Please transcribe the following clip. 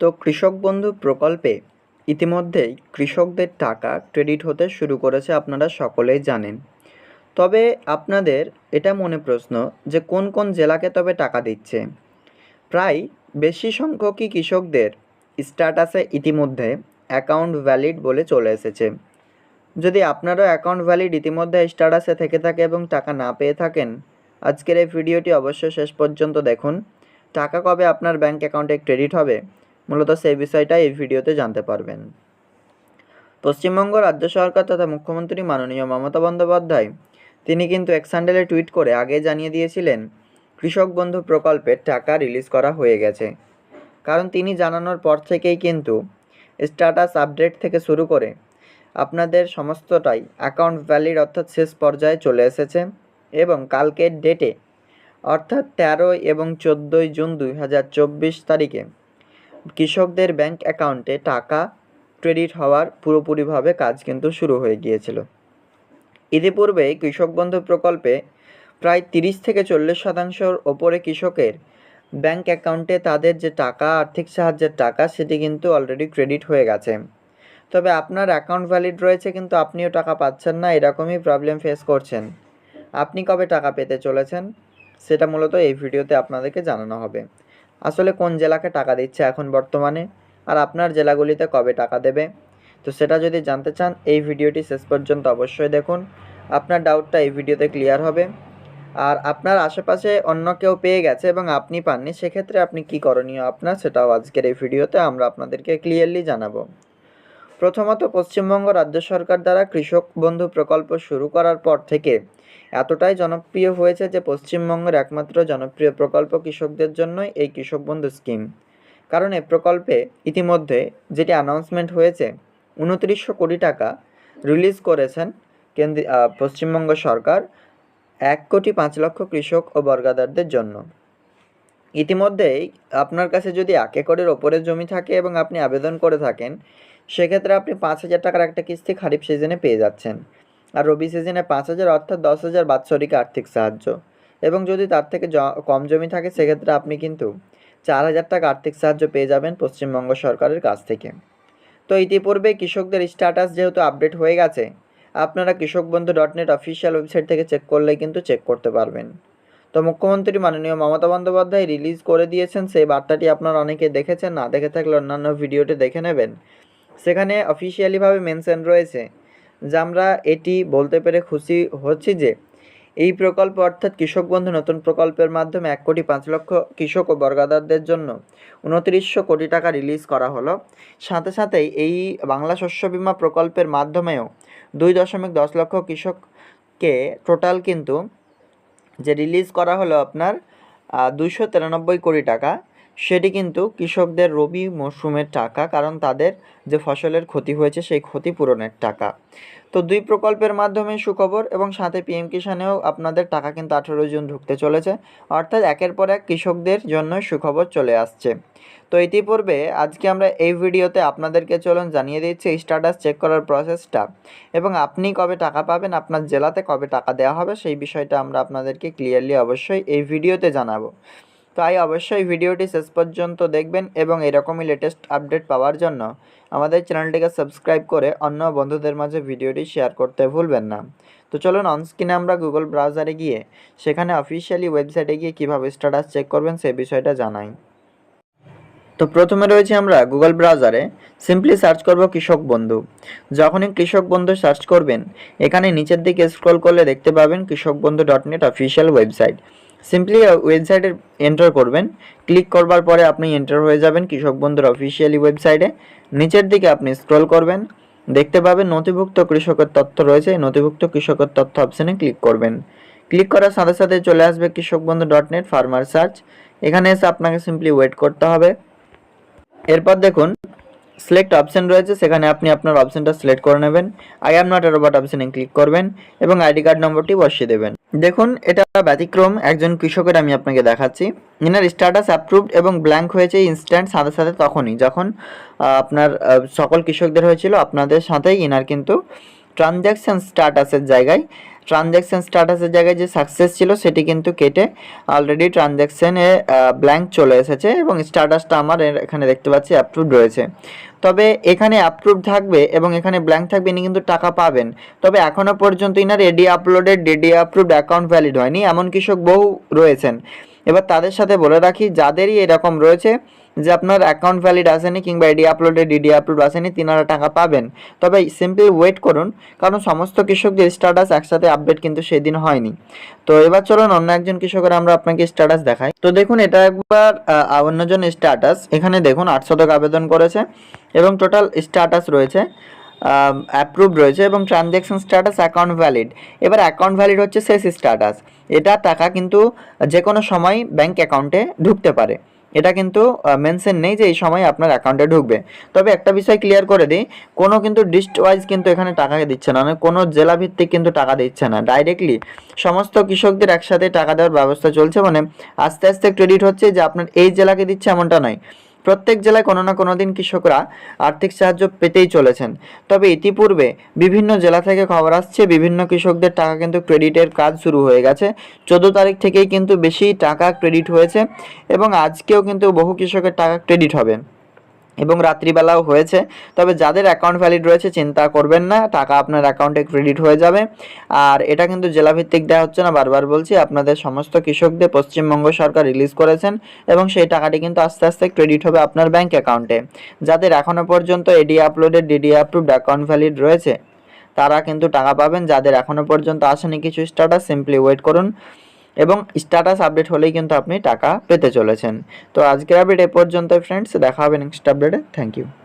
তো কৃষক বন্ধু প্রকল্পে ইতিমধ্যেই কৃষকদের টাকা ক্রেডিট হতে শুরু করেছে আপনারা সকলেই জানেন। তবে আপনাদের এটা মনে প্রশ্ন যে কোন কোন জেলাকে তবে টাকা দিচ্ছে? প্রায় বেশি সংখ্যকই কৃষকদের স্ট্যাটাসে ইতিমধ্যে অ্যাকাউন্ট ভ্যালিড বলে চলে এসেছে। যদি আপনারও অ্যাকাউন্ট ভ্যালিড ইতিমধ্যে স্ট্যাটাসে থেকে থাকে এবং টাকা না পেয়ে থাকেন, আজকের এই ভিডিওটি অবশ্যই শেষ পর্যন্ত দেখুন। টাকা কবে আপনার ব্যাঙ্ক অ্যাকাউন্টে ক্রেডিট হবে? মূলত সেই বিষয়টা এই ভিডিওতে জানতে পারবেন। পশ্চিমবঙ্গ রাজ্য সরকার তথা মুখ্যমন্ত্রী মাননীয় মমতা বন্দ্যোপাধ্যায়, তিনি কিন্তু এক স্যান্ডেলে টুইট করে আগে জানিয়ে দিয়েছিলেন, কৃষক বন্ধু প্রকল্পের টাকা রিলিজ করা হয়ে গেছে। কারণ তিনি জানানোর পর থেকেই কিন্তু স্ট্যাটাস আপডেট থেকে শুরু করে আপনাদের সমস্তটাই অ্যাকাউন্ট ভ্যালিড অর্থাৎ শেষ পর্যায়ে চলে এসেছে এবং কালকের ডেটে অর্থাৎ তেরোই এবং চোদ্দোই জুন দুই হাজার চব্বিশ তারিখে কৃষকদের ব্যাংক অ্যাকাউন্টে টাকা ক্রেডিট হওয়ার পুরোপুরিভাবে কাজ কিন্তু শুরু হয়ে গিয়েছিল। ইতিপূর্বে কৃষক বন্ধু প্রকল্পে প্রায় তিরিশ থেকে চল্লিশ শতাংশর ওপরে কৃষকের ব্যাংক অ্যাকাউন্টে তাদের যে টাকা, আর্থিক সাহায্যের টাকা, সেটি কিন্তু অলরেডি ক্রেডিট হয়ে গেছে। তবে আপনার অ্যাকাউন্ট ভ্যালিড রয়েছে কিন্তু আপনিও টাকা পাচ্ছেন না, এরকমই প্রবলেম ফেস করছেন। আপনি কবে টাকা পেতে চলেছেন? সেটা মূলত এই ভিডিওতে আপনাদেরকে জানানো হবে। আসলে কোন জেলাকে টাকা দিচ্ছে এখন বর্তমানে? আর আপনার জেলাগুলিতে কবে টাকা দেবে? তো সেটা যদি জানতে চান, এই ভিডিওটি শেষ পর্যন্ত অবশ্যই দেখুন। আপনার ডাউটটা এই ভিডিওতে ক্লিয়ার হবে। আর আপনার আশেপাশে অন্য কেউ পেয়ে গেছে এবং আপনি পাননি, সেক্ষেত্রে আপনি কি করণীয় আপনার, সেটাও আজকের এই ভিডিওতে আমরা আপনাদেরকে ক্লিয়ারলি জানাব। প্রথমত পশ্চিমবঙ্গ রাজ্য সরকার দ্বারা কৃষক বন্ধু প্রকল্প শুরু করার পর থেকে এতটাই জনপ্রিয় হয়েছে যে পশ্চিমবঙ্গের একমাত্র জনপ্রিয় প্রকল্প কৃষকদের জন্যই এই কৃষক বন্ধু স্কিম। কারণ এই প্রকল্পে ইতিমধ্যে যেটি অ্যানাউন্সমেন্ট হয়েছে, উনত্রিশশো কোটি টাকা রিলিজ করেছেন কেন্দ্রীয় পশ্চিমবঙ্গ সরকার এক কোটি পাঁচ লক্ষ কৃষক ও বর্গাদারদের জন্য। ইতিমধ্যেই আপনার কাছে যদি এক একরের ওপরে জমি থাকে এবং আপনি আবেদন করে থাকেন সেক্ষেত্রে আপনি পাঁচ হাজার টাকার একটা কিস্তি খারিফ সিজনে পেয়ে যাচ্ছেন। আর রবি সিজনে পাঁচ হাজার অর্থাৎ দশ হাজার বাৎসরিক আর্থিক সাহায্য। এবং যদি তার থেকে কম জমি থাকে, সেক্ষেত্রে আপনি কিন্তু চার হাজার টাকা আর্থিক সাহায্য পেয়ে যাবেন পশ্চিমবঙ্গ সরকারের কাছ থেকে। তো ইতিপূর্বে কৃষকদের স্ট্যাটাস যেহেতু আপডেট হয়ে গেছে, আপনারা Krishak Bandhu dot net official website থেকে চেক করলেই কিন্তু চেক করতে পারবেন। তো মুখ্যমন্ত্রী মাননীয় মমতা বন্দ্যোপাধ্যায় রিলিজ করে দিয়েছেন, সেই বার্তাটি আপনারা অনেকে দেখেছেন, না দেখে থাকলে অন্যান্য ভিডিওটি দেখে নেবেন। সেখানে অফিসিয়ালিভাবে মেনশন রয়েছে, যে আমরা এটি বলতে পেরে খুশি হচ্ছি যে, এই প্রকল্প অর্থাৎ কৃষক বন্ধু নতুন প্রকল্পের মাধ্যমে এক কোটি পাঁচ লক্ষ কৃষক ও বর্গাদারদের জন্য উনত্রিশশো কোটি টাকা রিলিজ করা হলো। সাথে সাথেই এই বাংলা শস্য বীমা প্রকল্পের মাধ্যমেও দুই দশমিক দশ লক্ষ কৃষককে টোটাল কিন্তু যে রিলিজ করা হলো আপনার দুশো তিরানব্বই কোটি টাকা। সেটি কিন্তু কৃষকদের রবি মরশুমের টাকা, কারণ তাদের যে ফসলের ক্ষতি হয়েছে সেই ক্ষতি পূরণের টাকা। তো দুই প্রকল্পের মাধ্যমে সুখবর এবং সাথে পিএম কিষানেও আপনাদের টাকা কিন্তু আঠেরো জুন ঢুকতে চলেছে। অর্থাৎ একের পর এক কৃষকদের জন্য সুখবর চলে আসছে। তো ইতিপূর্বে আজকে আমরা এই ভিডিওতে আপনাদেরকে চলুন জানিয়ে দিচ্ছি স্ট্যাটাস চেক করার প্রসেসটা এবং আপনি কবে টাকা পাবেন, আপনার জেলাতে কবে টাকা দেওয়া হবে সেই বিষয়টা আমরা আপনাদেরকে ক্লিয়ারলি অবশ্যই এই ভিডিওতে জানাব। তাই অবশ্যই ভিডিওটি শেষ পর্যন্ত দেখবেন এবং এরকমই লেটেস্ট আপডেট পাওয়ার জন্য আমাদের চ্যানেলটিকে সাবস্ক্রাইব করে অন্য বন্ধুদের মাঝে ভিডিওটি শেয়ার করতে ভুলবেন না। তো চলুন অনস্ক্রিনে আমরা গুগল ব্রাউজারে গিয়ে সেখানে অফিসিয়ালি ওয়েবসাইটে গিয়ে কীভাবে স্ট্যাটাস চেক করবেন সেই বিষয়টা জানাই। তো প্রথমে রয়েছে আমরা গুগল ব্রাউজারে সিম্পলি সার্চ করব কৃষক বন্ধু। যখনই কৃষক বন্ধু সার্চ করবেন, এখানে নিচের দিকে স্ক্রল করলে দেখতে পাবেন Krishak Bandhu dot net official website simply ওয়েবসাইটে এন্টার করবেন। ক্লিক করবার পরে আপনি এন্টার হয়ে যাবেন কৃষক বন্ধুর অফিসিয়ালি ওয়েবসাইটে নিচের দিকে আপনি স্ক্রল করবেন। দেখতে পাবেন নথিভুক্ত কৃষকের তথ্য রয়েছে। নথিভুক্ত কৃষকের তথ্য অপশানে ক্লিক করবেন। ক্লিক করার সাথে সাথে চলে আসবে কৃষক Bandhu dot net farmer search এখানে এসে আপনাকে সিম্পলি ওয়েট করতে হবে। এরপর দেখুন সিলেক্ট অপশন রয়েছে, সেখানে আপনি আপনার অপশনটা সিলেক্ট করে নেবেন। আই এম নট রোবট অপশনে ক্লিক করবেন এবং আইডি কার্ড নম্বরটি বসিয়ে দেবেন। দেখুন, এটা ব্যতিক্রম, একজন কৃষকের আমি আপনাকে দেখাচ্ছি। এনার স্ট্যাটাস অ্যাপ্রুভড এবং ব্ল্যাঙ্ক হয়েছে ইনস্ট্যান্ট সাথে সাথে তখনই, যখন আপনার সকল কৃষকদের হয়েছিল, আপনাদের সাথেই এনার কিন্তু ট্রানজ্যাকশন স্ট্যাটাসের জায়গায় ট্রানজ্যাকশন স্ট্যাটাসের জায়গায় যে সাকসেস ছিল, সেটি কিন্তু কেটে অলরেডি ট্রানজ্যাকশনে ব্ল্যাঙ্ক চলে এসেছে এবং স্ট্যাটাসটা আমার এখানে দেখতে পাচ্ছি অ্যাপ্রুভ রয়েছে। তবে এখানে অ্যাপ্রুভ থাকবে এবং এখানে ব্ল্যাঙ্ক থাকবে, ইনি কিন্তু টাকা পাবেন। তবে এখনও পর্যন্ত inner ED uploaded DD approved account valid হয়নি, এমন কৃষক বহু রয়েছেন। এবার তাদের সাথে বলে রাখি, যাদেরই এরকম রয়েছে, যে আপনার অ্যাকাউন্ট ভ্যালিড আসেনি কিংবা এডি আপলোডে ডিডি আপলোড আসেনি, তিনারা টাকা পাবেন। তবে সিম্পলি ওয়েট করুন, কারণ সমস্ত কৃষকদের স্ট্যাটাস একসাথে আপডেট কিন্তু সেদিন হয়নি। তো এবার চলুন, অন্য একজন কৃষকের আমরা আপনাকে স্ট্যাটাস দেখাই। তো দেখুন, এটা একবার অন্যজন স্ট্যাটাস এখানে দেখুন আট শতক আবেদন করেছে এবং টোটাল স্ট্যাটাস রয়েছে অ্যাপ্রুভ রয়েছে এবং ট্রানজ্যাকশন স্ট্যাটাস অ্যাকাউন্ট ভ্যালিড এবার অ্যাকাউন্ট ভ্যালিড হচ্ছে শেষ স্ট্যাটাস এটা টাকা কিন্তু যে কোনো সময় ব্যাংক অ্যাকাউন্টে ঢুকতে পারে। এটা কিন্তু মেনশন নেই যে এই সময় আপনার অ্যাকাউন্টে ঢুকবে। তবে একটা বিষয় ক্লিয়ার করে দিই, কোনো কিন্তু ডিস্ট ওয়াইজ কিন্তু এখানে টাকা দিচ্ছে না। মানে কোনো জেলা ভিত্তিক কিন্তু টাকা দিচ্ছে না। ডাইরেক্টলি সমস্ত কৃষকদের একসাথে টাকা দেওয়ার ব্যবস্থা চলছে। মানে আস্তে আস্তে ক্রেডিট হচ্ছে যে আপনার এই জেলাকে দিচ্ছে এমনটা নয়। প্রত্যেক জেলায় কোনো না কোনো দিন কৃষকরা আর্থিক সাহায্য পেতেই চলেছেন। তবে ইতিপূর্বে বিভিন্ন জেলা থেকে খবর আসছে, বিভিন্ন কৃষকদের টাকা কিন্তু ক্রেডিটের কাজ শুরু হয়ে গেছে। চোদ্দ তারিখ থেকেই কিন্তু বেশি টাকা ক্রেডিট হয়েছে এবং আজকেও কিন্তু বহু কৃষকের টাকা ক্রেডিট হবে। এবং রাত্রিবেলাও হয়েছে। তবে যাদের অ্যাকাউন্ট ভ্যালিড রয়েছে, চিন্তা করবেন না, টাকা আপনার অ্যাকাউন্টে ক্রেডিট হয়ে যাবে। আর এটা কিন্তু জেলাভিত্তিক দেওয়া হচ্ছে না, বারবার বলছি, আপনাদের সমস্ত কৃষকদের পশ্চিমবঙ্গ সরকার রিলিজ করেছেন এবং সেই টাকাটি কিন্তু আস্তে আস্তে ক্রেডিট হবে আপনার ব্যাঙ্ক অ্যাকাউন্টে যাদের এখনও পর্যন্ত ED uploaded DD upload account valid রয়েছে, তারা কিন্তু টাকা পাবেন। যাদের এখনও পর্যন্ত আসেনি কিছু স্ট্যাটাস সিম্পলি ওয়েট করুন। এবং স্ট্যাটাস আপডেট হলেই কিন্তু আপনি টাকা পেতে চলেছেন। তো আজকের আপডেট এ পর্যন্ত ফ্রেন্ডস দেখা হবে নেক্সট আপডেটে থ্যাংক ইউ